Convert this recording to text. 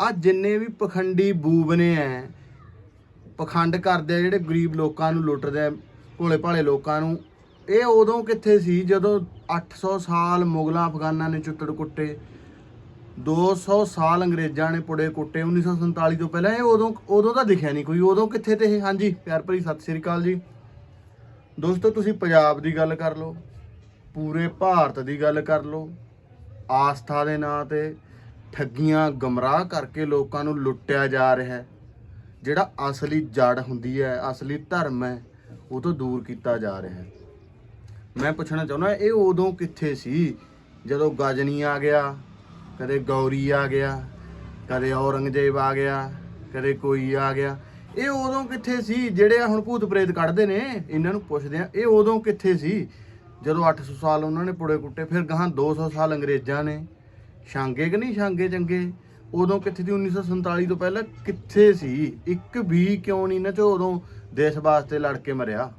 ਆ ਜਿੰਨੇ ਵੀ ਪਖੰਡੀ ਬੂਬਨੇ ਐ, ਪਖੰਡ ਕਰਦੇ ਆ ਜਿਹੜੇ ਗਰੀਬ ਲੋਕਾਂ ਨੂੰ ਲੁੱਟਦੇ ਆ ਭੋਲੇ ਭਾਲੇ ਲੋਕਾਂ ਨੂੰ, ਇਹ ਉਦੋਂ ਕਿੱਥੇ ਸੀ ਜਦੋਂ 800 ਸਾਲ ਮੁਗਲਾਂ ਅਫਗਾਨਾਂ ਨੇ ਚੁੱਤੜ ਕੁੱਟੇ 200 ਸਾਲ ਅੰਗਰੇਜ਼ਾਂ ਨੇ ਪੁੜੇ ਕੁੱਟੇ 1947 ਤੋਂ ਪਹਿਲਾਂ, ਇਹ ਉਦੋਂ ਉਦੋਂ ਤਾਂ ਦਿਖਿਆ ਨਹੀਂ ਕੋਈ, ਉਦੋਂ ਕਿੱਥੇ ਤੇ ਇਹ? ਹਾਂਜੀ, ਪਿਆਰ ਭਰੀ ਸਤਿ ਸ੍ਰੀ ਅਕਾਲ ਜੀ। ਦੋਸਤੋ, ਤੁਸੀਂ ਪੰਜਾਬ ਦੀ ਗੱਲ ਕਰ ਲਓ, ਪੂਰੇ ਭਾਰਤ ਦੀ ਗੱਲ ਕਰ ਲਓ, ਆਸਥਾ ਦੇ ਨਾਂ ਤੇ ਠੱਗੀਆਂ ਗਮਰਾਹ ਕਰਕੇ ਲੋਕਾਂ ਨੂੰ ਲੁੱਟਿਆ ਜਾ ਰਿਹਾ ਹੈ। ਜਿਹੜਾ ਅਸਲੀ ਜੜ ਹੁੰਦੀ ਹੈ, ਅਸਲੀ ਧਰਮ ਹੈ, ਉਹ ਤੋਂ ਦੂਰ ਕੀਤਾ ਜਾ ਰਿਹਾ ਹੈ। ਮੈਂ ਪੁੱਛਣਾ ਚਾਹੁੰਦਾ, ਇਹ ਉਦੋਂ ਕਿੱਥੇ ਸੀ? ਜਦੋਂ ਗਜਨੀ ਆ ਗਿਆ, ਕਦੇ ਗੌਰੀ ਆ ਗਿਆ, ਕਦੇ ਔਰੰਗਜ਼ੇਬ ਆ ਗਿਆ, ਕਦੇ ਕੋਈ ਆ ਗਿਆ। ਇਹ ਉਦੋਂ ਕਿੱਥੇ ਸੀ? ਜਿਹੜੇ ਆ ਹੁਣ ਭੂਤ ਪ੍ਰੇਤ ਕੱਢਦੇ ਨੇ, ਇਹਨਾਂ ਨੂੰ ਪੁੱਛਦੇ ਆ ਇਹ ਉਦੋਂ ਕਿੱਥੇ ਸੀ? ਜਦੋਂ 800 ਸਾਲ ਉਹਨਾਂ ਨੇ ਪੁੜੇ ਕੁੱਟੇ, ਫਿਰ ਗਾਹਾਂ 200 ਸਾਲ ਅੰਗਰੇਜ਼ਾਂ ਨੇ ਛਾਂਗੇ ਕਿ ਨਹੀਂ ਛਾਂਗੇ ਚੰਗੇ? ਉਦੋਂ ਕਿੱਥੇ ਦੀ 1947 ਤੋਂ ਪਹਿਲਾਂ ਕਿੱਥੇ ਸੀ? ਇੱਕ ਵੀ ਕਿਉਂ ਨਹੀਂ ਨਾ ਚੋਂ ਉਦੋਂ ਦੇਸ਼ ਵਾਸਤੇ ਲੜ ਕੇ ਮਰਿਆ।